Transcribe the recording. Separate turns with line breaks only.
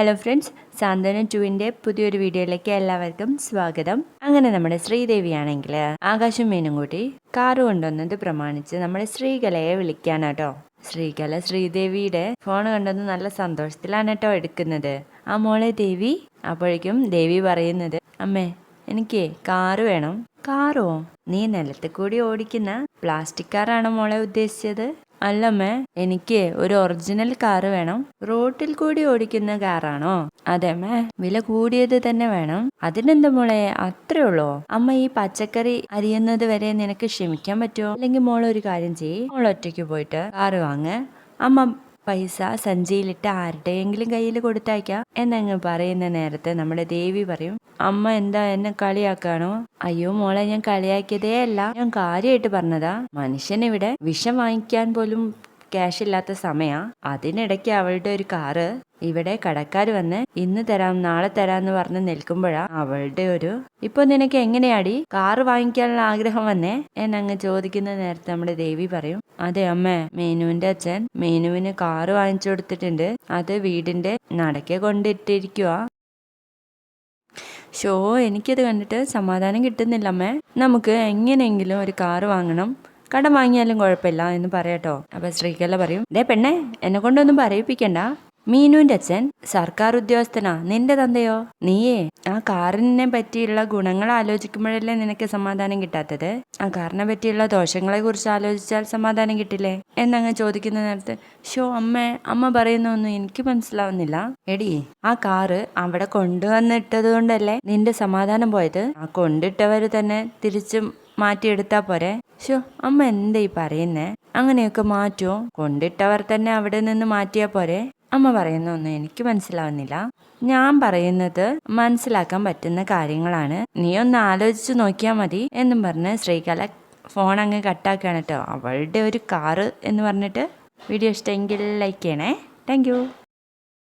Hello friends സാന്ത്വന ടുവിന്റെ പുതിയൊരു വീഡിയോയിലേക്ക് എല്ലാവർക്കും സ്വാഗതം. അങ്ങനെ നമ്മുടെ ശ്രീദേവിയാണെങ്കിൽ ആകാശം മീനും കൂട്ടി കാറ് കൊണ്ടുവന്നത് പ്രമാണിച്ച് നമ്മുടെ ശ്രീകലയെ വിളിക്കാനാട്ടോ. ശ്രീകല ശ്രീദേവിയുടെ ഫോൺ കണ്ടെന്ന് നല്ല സന്തോഷത്തിലാണ് കേട്ടോ എടുക്കുന്നത്. ആ മോളെ ദേവി അപ്പോഴേക്കും ദേവി പറയുന്നത് അമ്മേ എനിക്ക് കാറ് വേണം. കാറോ? നീ നിലത്ത് കൂടി ഓടിക്കുന്ന പ്ലാസ്റ്റിക് കാറാണോ മോളെ ഉദ്ദേശിച്ചത്? അല്ലമ്മേ എനിക്ക് ഒരു ഒറിജിനൽ കാറ് വേണം. റോട്ടിൽ കൂടി ഓടിക്കുന്ന കാറാണോ അതെമ്മേ വില കൂടിയത് തന്നെ വേണം. അതിനെന്താ മോളെ അത്രേ ഉള്ളോ? അമ്മ ഈ പച്ചക്കറി അരിയുന്നത് വരെ നിനക്ക് ക്ഷമിക്കാൻ പറ്റുമോ? അല്ലെങ്കിൽ മോളെ ഒരു കാര്യം ചെയ്യ്. മോൾ ഒറ്റയ്ക്ക് പോയിട്ട് കാറ് വാങ്ങ്. അമ്മ പൈസ സഞ്ചിയിലിട്ട് ആരുടെയെങ്കിലും കയ്യിൽ കൊടുത്തയക്കാം എന്നങ്ങ് പറയുന്ന നേരത്തെ നമ്മുടെ ദേവി പറയും അമ്മ എന്താ എന്നെ കളിയാക്കാണോ? അയ്യോ മോളെ ഞാൻ കളിയാക്കിയതേ അല്ല. ഞാൻ കാര്യമായിട്ട് പറഞ്ഞതാ മനുഷ്യൻ ഇവിടെ വിഷം വാങ്ങിക്കാൻ പോലും ക്യാഷ് ഇല്ലാത്ത സമയാ. അതിനിടയ്ക്ക് അവളുടെ ഒരു കാറ് ഇവിടെ കടക്കാർ വന്ന് ഇന്ന് തരാം നാളെ തരാം എന്ന് പറഞ്ഞ് നിൽക്കുമ്പോഴാ അവളുടെ ഒരു ഇപ്പൊ നിനക്ക് എങ്ങനെയാടി? കാറ് വാങ്ങിക്കാനുള്ള ആഗ്രഹം വന്നേ? എന്നങ്ങ് ചോദിക്കുന്ന നേരത്തെ നമ്മുടെ ദേവി പറയും അതെ അമ്മേ മേനുവിന്റെ അച്ഛൻ മേനുവിന് കാറ് വാങ്ങിച്ചു കൊടുത്തിട്ടുണ്ട്. അത് വീടിന്റെ നടക്കെ കൊണ്ടിട്ടിരിക്കുക ഷോ എനിക്കത് കണ്ടിട്ട് സമാധാനം കിട്ടുന്നില്ല അമ്മേ. നമുക്ക് എങ്ങനെയെങ്കിലും ഒരു കാറ് വാങ്ങണം. കടം വാങ്ങിയാലും കുഴപ്പമില്ല എന്ന് പറയാട്ടോ. അപ്പൊ ശ്രീകല പറയും ദേ പെണ്ണേ എന്നെ കൊണ്ടൊന്നും പറയിപ്പിക്കണ്ട. മീനുവിന്റെ അച്ഛൻ സർക്കാർ ഉദ്യോഗസ്ഥനാ. നിന്റെ തന്തയോ? നീയേ ആ കാറിനെ പറ്റിയുള്ള ഗുണങ്ങൾ ആലോചിക്കുമ്പോഴല്ലേ നിനക്ക് സമാധാനം കിട്ടാത്തത്? ആ കാറിനെ പറ്റിയുള്ള ദോഷങ്ങളെ കുറിച്ച് ആലോചിച്ചാൽ സമാധാനം കിട്ടില്ലേ? എന്നങ്ങ് ചോദിക്കുന്ന നേരത്ത് ഷോ അമ്മ അമ്മ പറയുന്നൊന്നും എനിക്ക് മനസ്സിലാവുന്നില്ല. എടി ആ കാറ് അവിടെ കൊണ്ടുവന്നിട്ടത് കൊണ്ടല്ലേ നിന്റെ സമാധാനം പോയത്? ആ കൊണ്ടിട്ടവർ തന്നെ തിരിച്ചും മാറ്റിയെടുത്താ പോരെ. ഷോ അമ്മ എന്താ ഈ പറയുന്നേ? അങ്ങനെയൊക്കെ മാറ്റോ കൊണ്ടിട്ടവർ തന്നെ അവിടെ നിന്ന് മാറ്റിയാ പോരെ. അമ്മ പറയുന്ന ഒന്നും എനിക്ക് മനസ്സിലാവുന്നില്ല. ഞാൻ പറയുന്നത് മനസ്സിലാക്കാൻ പറ്റുന്ന കാര്യങ്ങളാണ്. നീ ഒന്ന് ആലോചിച്ച് നോക്കിയാൽ മതി എന്നും പറഞ്ഞ് ശ്രീകല ഫോൺ അങ്ങ് കട്ടാക്കുകയാണ് കേട്ടോ. അവളുടെ ഒരു കാറ് എന്ന് പറഞ്ഞിട്ട് വീഡിയോ ഇഷ്ടമെങ്കിൽ ലൈക്ക് ചെയ്യണേ. താങ്ക്